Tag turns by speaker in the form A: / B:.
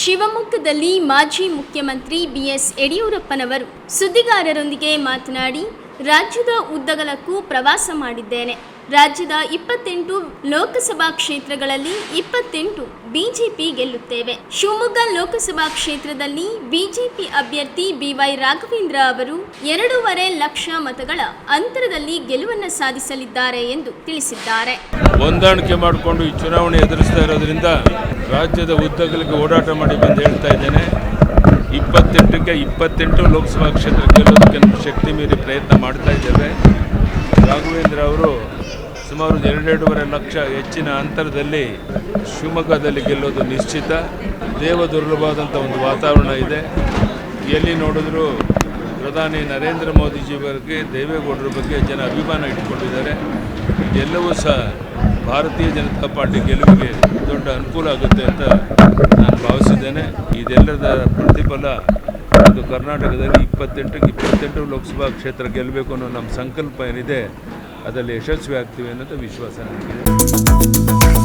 A: ಶಿವಮೊಗ್ಗದಲ್ಲಿ ಮಾಜಿ ಮುಖ್ಯಮಂತ್ರಿ ಬಿಎಸ್ ಯಡಿಯೂರಪ್ಪನವರು ಸುದ್ದಿಗಾರರೊಂದಿಗೆ ಮಾತನಾಡಿ, ರಾಜ್ಯದ ಉದ್ದಗಲಕ್ಕೂ ಪ್ರವಾಸ ಮಾಡಿದ್ದೇನೆ. ರಾಜ್ಯದ ಇಪ್ಪತ್ತೆಂಟು ಲೋಕಸಭಾ ಕ್ಷೇತ್ರಗಳಲ್ಲಿ ಇಪ್ಪತ್ತೆಂಟು ಬಿಜೆಪಿ ಗೆಲ್ಲುತ್ತೇವೆ. ಶಿವಮೊಗ್ಗ ಲೋಕಸಭಾ ಕ್ಷೇತ್ರದಲ್ಲಿ ಬಿಜೆಪಿ ಅಭ್ಯರ್ಥಿ ಬಿವೈ ರಾಘವೇಂದ್ರ ಅವರು ಎರಡೂವರೆ ಲಕ್ಷ ಮತಗಳ ಅಂತರದಲ್ಲಿ ಗೆಲುವನ್ನು ಸಾಧಿಸಲಿದ್ದಾರೆ ಎಂದು ತಿಳಿಸಿದ್ದಾರೆ.
B: ಹೊಂದಾಣಿಕೆ ಮಾಡಿಕೊಂಡು ಈ ಚುನಾವಣೆ ಎದುರಿಸ್ತಾ ಇರೋದ್ರಿಂದ ರಾಜ್ಯದ ಉದ್ದಗಲಿಗೆ ಓಡಾಟ ಮಾಡಿ ಬಂದು ಹೇಳ್ತಾ ಇದ್ದೇನೆ, ಇಪ್ಪತ್ತೆಂಟಕ್ಕೆ ಇಪ್ಪತ್ತೆಂಟು ಲೋಕಸಭಾ ಕ್ಷೇತ್ರ ಗೆಲ್ಲೋದಕ್ಕೆ ಶಕ್ತಿ ಮೀರಿ ಪ್ರಯತ್ನ ಮಾಡ್ತಾ ಇದ್ದೇವೆ. ರಾಘವೇಂದ್ರ ಅವರು ಸುಮಾರು ಎರಡೆರಡೂವರೆ ಲಕ್ಷ ಹೆಚ್ಚಿನ ಅಂತರದಲ್ಲಿ ಶಿವಮೊಗ್ಗದಲ್ಲಿ ಗೆಲ್ಲೋದು ನಿಶ್ಚಿತ. ದೇವ ದುರ್ಲಭವಾದಂಥ ಒಂದು ವಾತಾವರಣ ಇದೆ. ಎಲ್ಲಿ ನೋಡಿದ್ರು ಪ್ರಧಾನಿ ನರೇಂದ್ರ ಮೋದಿಜಿ ಬಗ್ಗೆ, ದೇವೇಗೌಡರ ಬಗ್ಗೆ ಜನ ಅಭಿಮಾನ ಇಟ್ಕೊಂಡಿದ್ದಾರೆ ಎಲ್ಲವೂ ಸಹ ಭಾರತೀಯ ಜನತಾ ಪಾರ್ಟಿ ಗೆಲುವಿಗೆ ದೊಡ್ಡ ಅನುಕೂಲ ಆಗುತ್ತೆ ಅಂತ ನಾನು ಭಾವಿಸಿದ್ದೇನೆ. ಇದೆಲ್ಲದ ಪ್ರತಿಫಲ ಒಂದು ಕರ್ನಾಟಕದಲ್ಲಿ ಇಪ್ಪತ್ತೆಂಟಕ್ಕೆ ಇಪ್ಪತ್ತೆಂಟು ಲೋಕಸಭಾ ಕ್ಷೇತ್ರ ಗೆಲ್ಲಬೇಕು ಅನ್ನೋ ನಮ್ಮ ಸಂಕಲ್ಪ ಏನಿದೆ, ಅದರಲ್ಲಿ ಯಶಸ್ವಿ ಆಗ್ತೀವಿ ಅನ್ನೋದು ವಿಶ್ವಾಸ ನನಗಿದೆ.